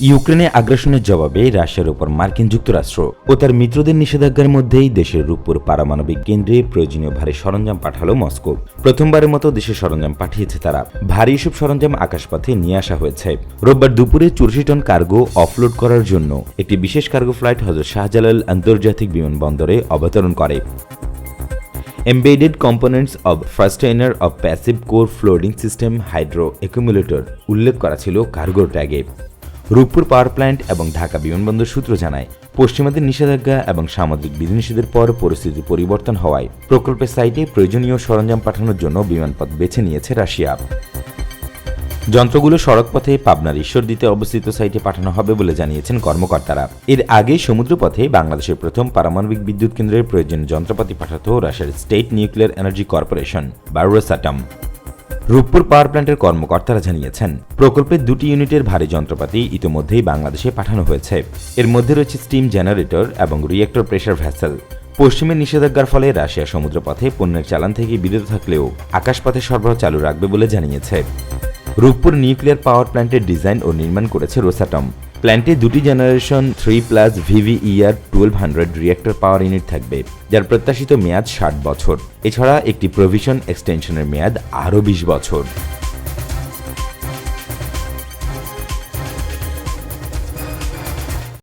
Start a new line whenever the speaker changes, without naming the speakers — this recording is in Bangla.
ইউক্রেনে আগ্রাসনের জবাবে রাশিয়ার উপর মার্কিন যুক্তরাষ্ট্র ও তার মিত্রদের নিষেধাজ্ঞার মধ্যেই দেশের রূপপুর পারমাণবিক কেন্দ্রে প্রয়োজনীয় ভারী সরঞ্জাম পাঠালো মস্কো। প্রথমবারের মতো দেশে সরঞ্জাম পাঠিয়েছে তারা। ভারী এসব সরঞ্জাম আকাশপথে নিয়ে আসা হয়েছে। রোববার দুপুরে চুরাশি টন কার্গো অফলোড করার জন্য একটি বিশেষ কার্গো ফ্লাইট হজরত শাহজালাল আন্তর্জাতিক বিমানবন্দরে অবতরণ করে। Embedded components of fastener of passive core flooding system hydro accumulator উল্লেখ করা ছিল কার্গোর ট্যাগে। রূপপুর পাওয়ার প্ল্যান্ট এবং ঢাকা বিমানবন্দর সূত্র জানায়, পশ্চিমাদের নিষেধাজ্ঞা এবং সামুদ্রিক বিধিনিষেধের পর পরিস্থিতি পরিবর্তন হওয়ায় প্রকল্পের সাইটে প্রয়োজনীয় সরঞ্জাম পাঠানোর জন্য বিমানপথ বেছে নিয়েছে রাশিয়া। যন্ত্রগুলো সড়কপথে পাবনার ঈশ্বরদীতে অবস্থিত সাইটে পাঠানো হবে বলে জানিয়েছেন কর্মকর্তারা। এর আগে সমুদ্রপথে বাংলাদেশের প্রথম পারমাণবিক বিদ্যুৎ কেন্দ্রের প্রয়োজনীয় যন্ত্রপাতি পাঠাতো রাশিয়ার স্টেট নিউক্লিয়ার এনার্জি কর্পোরেশন বা রোসাটম রূপপুর পাওয়ার প্ল্যান্টের কর্মকর্তারা জানিয়েছেন, প্রকল্পের দুটি ইউনিটের ভারী যন্ত্রপাতি ইতিমধ্যেই বাংলাদেশে পাঠানো হয়েছে। এর মধ্যে রয়েছে স্টিম জেনারেটর এবং রিয়েক্টর প্রেশার ভ্যাসেল। পশ্চিমের নিষেধাজ্ঞার ফলে রাশিয়া সমুদ্রপথে পণ্যের চালান থেকে বিরত থাকলেও আকাশপথে সরবরাহ চালু রাখবে বলে জানিয়েছে। রূপপুর নিউক্লিয়ার পাওয়ার প্ল্যান্টের ডিজাইন ও নির্মাণ করেছে রোসাটম। প্ল্যান্টে দুটি generation three plus VVER twelve hundred reactor power unit থাকবে, যার প্রত্যাশিত মেয়াদ ষাট বছর। এছাড়া একটি প্রভিশন এক্সটেনশনের মেয়াদ আরও বিশ বছর।